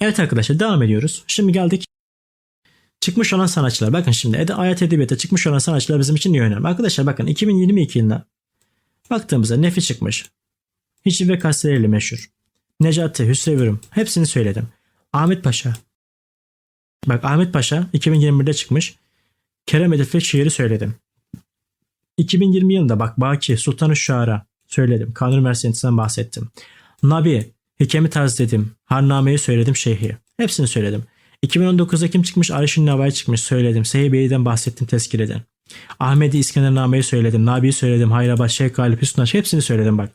Evet arkadaşlar devam ediyoruz. Şimdi geldik çıkmış olan sanatçılar. Bakın şimdi ede, ayet edebiyata çıkmış olan sanatçılar bizim için niye önemli? Arkadaşlar bakın 2022 yılına baktığımızda Nefi çıkmış. Hiçi ve Kastereli meşhur. Necati, Hüsrev hepsini söyledim. Ahmet Paşa. Bak Ahmet Paşa 2021'de çıkmış. Kerem Edip şiiri söyledim. 2020 yılında bak Baki, Sultan-ı Şuara söyledim. Kanuni Mersin'den bahsettim. Nabi, Hikemi Tarz dedim. Harname'yi söyledim Şeyhi. Hepsini söyledim. 2019'da kim çıkmış? Arşin Navay çıkmış söyledim. Seyhi Bey'den bahsettim tezkireden. Ahmedi İskendername'yi söyledim. Nabi'yi söyledim. Hayrabat, Şeyh Galip Hüsnü Aşk hepsini söyledim bak.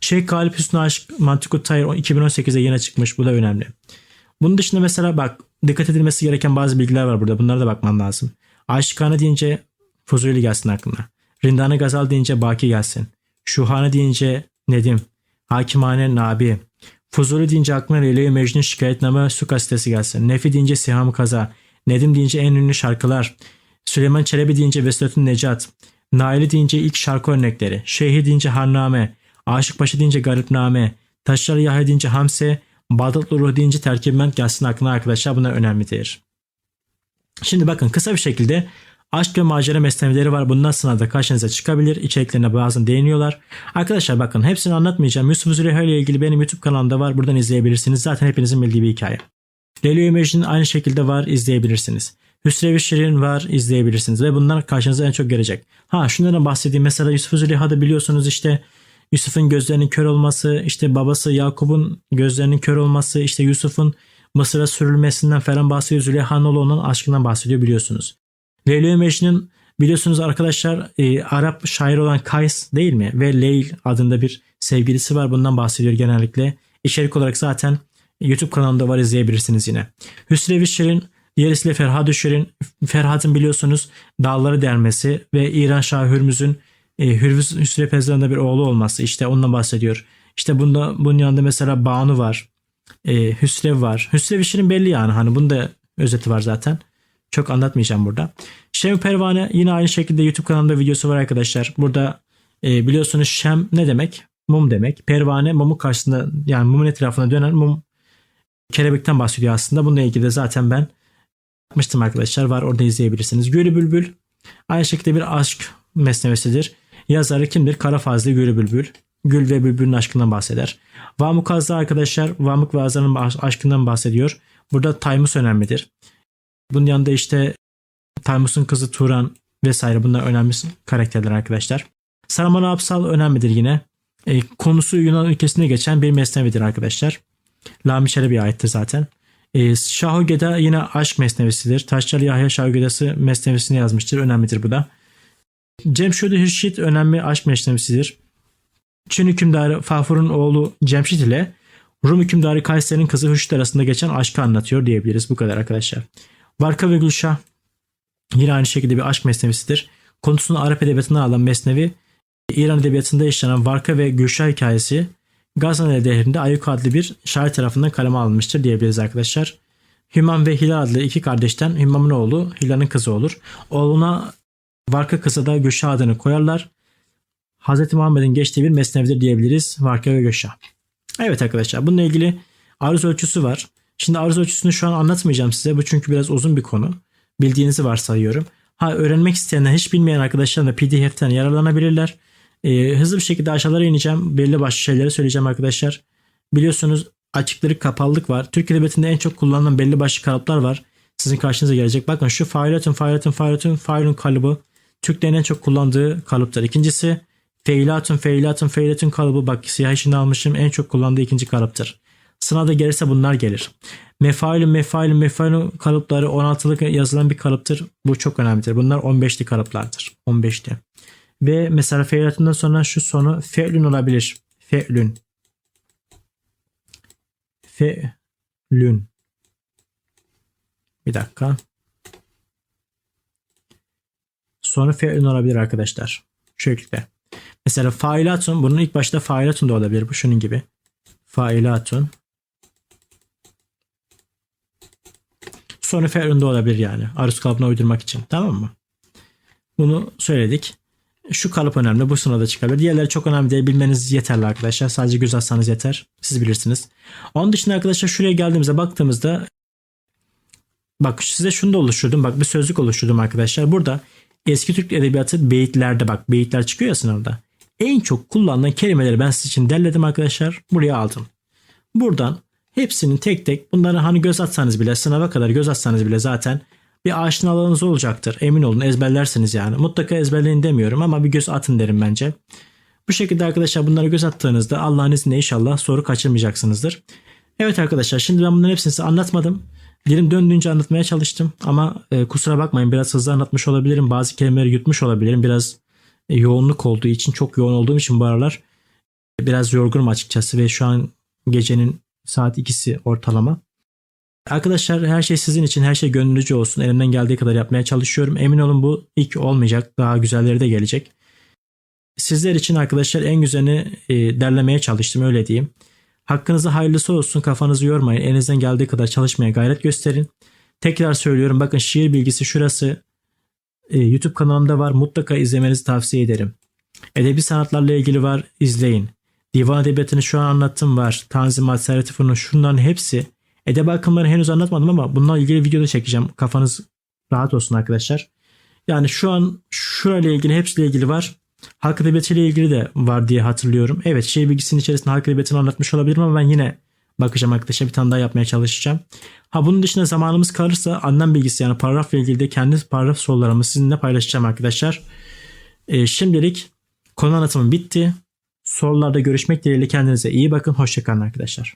Şeyh Galip Hüsnü Aşk Mantıkut Tayr 2018'de yine çıkmış. Bu da önemli. Bunun dışında mesela bak dikkat edilmesi gereken bazı bilgiler var burada. Bunlara da bakman lazım. Aşıkane deyince Fuzuli gelsin aklına. Rindane Gazal deyince Baki gelsin. Şuhane deyince Nedim. Hakimane Nabi. Fuzuli deyince aklına Leyla-i Mecnun şikayetname su gazetesi gelsin. Nefi deyince Siham Kaza. Nedim deyince en ünlü şarkılar. Süleyman Çelebi deyince Vesletün Necat. Naili deyince ilk şarkı örnekleri. Şeyhi deyince Harname. Aşık Paşa deyince Garipname. Taşlar Yahya deyince Hamse. Bağdatlı Ruh deyince terkibiment gelsin aklına arkadaşlar. Bunlar önemlidir. Şimdi bakın kısa bir şekilde aşk ve macera mesnevileri var. Bundan sınavda karşınıza çıkabilir. İçeriklerine bazen değiniyorlar. Arkadaşlar bakın hepsini anlatmayacağım. Yusuf Züleyha ile ilgili benim YouTube kanalımda var. Buradan izleyebilirsiniz. Zaten hepinizin bildiği bir hikaye. Leyla Mecnun aynı şekilde var. izleyebilirsiniz. Hüsrev-i Şirin var izleyebilirsiniz ve bunlar karşınıza en çok gelecek. Ha şunlardan bahsedeyim. Mesela Yusuf Züleyha'da biliyorsunuz işte Yusuf'un gözlerinin kör olması, işte babası Yakup'un gözlerinin kör olması, işte Yusuf'un Mısır'a sürülmesinden falan bahsediyor. Züleyha'nın olan aşkından bahsediyor biliyorsunuz. Leyla Mecnun biliyorsunuz arkadaşlar e, Arap şair olan Kays değil mi? Ve Leyl adında bir sevgilisi var. Bundan bahsediyor genellikle. İçerik olarak zaten YouTube kanalımda var izleyebilirsiniz yine. Hüsrev-i Şirin Diğer ismi Ferhat Şirin. Ferhat'ın biliyorsunuz dağları dermesi ve İran Şahı Hürmüz'ün e, Hürmüz Hüsrev Pezdan'da bir oğlu olması. İşte ondan bahsediyor. İşte bunda bunun yanında mesela Banu var. E, Hüsrev var. Hüsrev Şirin belli yani. Hani bunda özeti var zaten. Çok anlatmayacağım burada. Şem Pervane yine aynı şekilde YouTube kanalımda videosu var arkadaşlar. Burada e, biliyorsunuz Şem ne demek? Mum demek. Pervane mumun karşısında yani mumun etrafına dönen mum kelebekten bahsediyor aslında. Bununla ilgili de zaten ben yapmıştım arkadaşlar. Var orada izleyebilirsiniz. Gülü Bülbül aynı şekilde bir aşk mesnevesidir. Yazarı kimdir? Kara Fazlı Gülü Bülbül. Gül ve Bülbül'ün aşkından bahseder. Vamuk Azza arkadaşlar Vamuk ve Azza'nın aşkından bahsediyor. Burada Taymus önemlidir. Bunun yanında işte Taymus'un kızı Turan vesaire bunlar önemli karakterler arkadaşlar. Saruman Apsal önemlidir yine. E, konusu Yunan ülkesinde geçen bir mesnevidir arkadaşlar. Lami Çelebi'ye aittir zaten. E, Şahugeda yine aşk mesnevisidir. Taşçalı Yahya Şahugedası mesnevisini yazmıştır. Önemlidir bu da. Cemşid Hürşit önemli aşk mesnevisidir. Çin hükümdarı Fafur'un oğlu Cemşit ile Rum hükümdarı Kayseri'nin kızı Hürşit arasında geçen aşkı anlatıyor diyebiliriz. Bu kadar arkadaşlar. Varka ve Gülşah yine aynı şekilde bir aşk mesnevisidir. Konusunu Arap edebiyatından alan mesnevi İran edebiyatında işlenen Varka ve Gülşah hikayesi Gazneli devrinde Ayuk adlı bir şair tarafından kaleme alınmıştır diyebiliriz arkadaşlar. Hümam ve Hilal adlı iki kardeşten Hümam'ın oğlu Hilal'ın kızı olur. Oğluna Varka kısa da Gülşah adını koyarlar. Hz. Muhammed'in geçtiği bir mesnevidir diyebiliriz Varka ve Gülşah. Evet arkadaşlar bununla ilgili aruz ölçüsü var. Şimdi aruz ölçüsünü şu an anlatmayacağım size. Bu çünkü biraz uzun bir konu. Bildiğinizi varsayıyorum. Ha öğrenmek isteyenler hiç bilmeyen arkadaşlar da PDF'ten yararlanabilirler. E, hızlı bir şekilde aşağılara ineceğim. Belli başlı şeyleri söyleyeceğim arkadaşlar. Biliyorsunuz açıklık kapalılık var. Türk Edebiyatı'nda en çok kullanılan belli başlı kalıplar var. Sizin karşınıza gelecek. Bakın şu failatun failatun failatun failun kalıbı Türklerin en çok kullandığı kalıptır. İkincisi feilatun feilatun feilatun kalıbı bak siyah işini almışım en çok kullandığı ikinci kalıptır. Sınavda gelirse bunlar gelir. Mefailun mefailun mefailun kalıpları 16'lık yazılan bir kalıptır. Bu çok önemlidir. Bunlar 15'li kalıplardır. 15'li. Ve mesela feilatından sonra şu sonu fe'lün olabilir. Fe'lün. Fe'lün. Bir dakika. Sonu fe'lün olabilir arkadaşlar. Şu şekilde. Mesela failatun bunun ilk başta failatun da olabilir. Bu şunun gibi. Failatun. Sonu fe'lün de olabilir yani. Aruz kalıbına uydurmak için. Tamam mı? Bunu söyledik. Şu kalıp önemli. Bu sınavda çıkabilir. Diğerleri çok önemli değil. Bilmeniz yeterli arkadaşlar. Sadece göz atsanız yeter. Siz bilirsiniz. Onun dışında arkadaşlar şuraya geldiğimizde baktığımızda bak size şunu da oluşturdum. Bak bir sözlük oluşturdum arkadaşlar. Burada eski Türk edebiyatı beyitlerde bak beyitler çıkıyor ya sınavda. En çok kullanılan kelimeleri ben sizin için derledim arkadaşlar. Buraya aldım. Buradan hepsinin tek tek bunları hani göz atsanız bile sınava kadar göz atsanız bile zaten bir aşinalığınız olacaktır. Emin olun ezberlersiniz yani. Mutlaka ezberleyin demiyorum ama bir göz atın derim bence. Bu şekilde arkadaşlar bunları göz attığınızda Allah'ın izniyle inşallah soru kaçırmayacaksınızdır. Evet arkadaşlar şimdi ben bunların hepsini size anlatmadım. Dilim döndüğünce anlatmaya çalıştım ama e, kusura bakmayın biraz hızlı anlatmış olabilirim. Bazı kelimeleri yutmuş olabilirim. Biraz e, yoğunluk olduğu için çok yoğun olduğum için bu aralar biraz yorgunum açıkçası ve şu an gecenin saat ikisi ortalama. Arkadaşlar her şey sizin için her şey gönlünüzce olsun. Elimden geldiği kadar yapmaya çalışıyorum. Emin olun bu ilk olmayacak. Daha güzelleri de gelecek. Sizler için arkadaşlar en güzelini e, derlemeye çalıştım öyle diyeyim. Hakkınızda hayırlısı olsun. Kafanızı yormayın. Elinizden geldiği kadar çalışmaya gayret gösterin. Tekrar söylüyorum bakın şiir bilgisi şurası e, YouTube kanalımda var. Mutlaka izlemenizi tavsiye ederim. Edebi sanatlarla ilgili var. izleyin. Divan edebiyatını şu an anlattım var. Tanzimat, Serhat Fırın şunların hepsi. Edebi akımları henüz anlatmadım ama bununla ilgili video da çekeceğim. Kafanız rahat olsun arkadaşlar. Yani şu an şurayla ilgili hepsiyle ilgili var. Halk edebiyatı ile ilgili de var diye hatırlıyorum. Evet şiir bilgisinin içerisinde halk edebiyatını anlatmış olabilirim ama ben yine bakacağım arkadaşlar bir tane daha yapmaya çalışacağım. Ha bunun dışında zamanımız kalırsa anlam bilgisi yani paragrafla ilgili de kendi paragraf sorularımı sizinle paylaşacağım arkadaşlar. Ee, şimdilik konu anlatımı bitti. Sorularda görüşmek dileğiyle kendinize iyi bakın. Hoşçakalın arkadaşlar.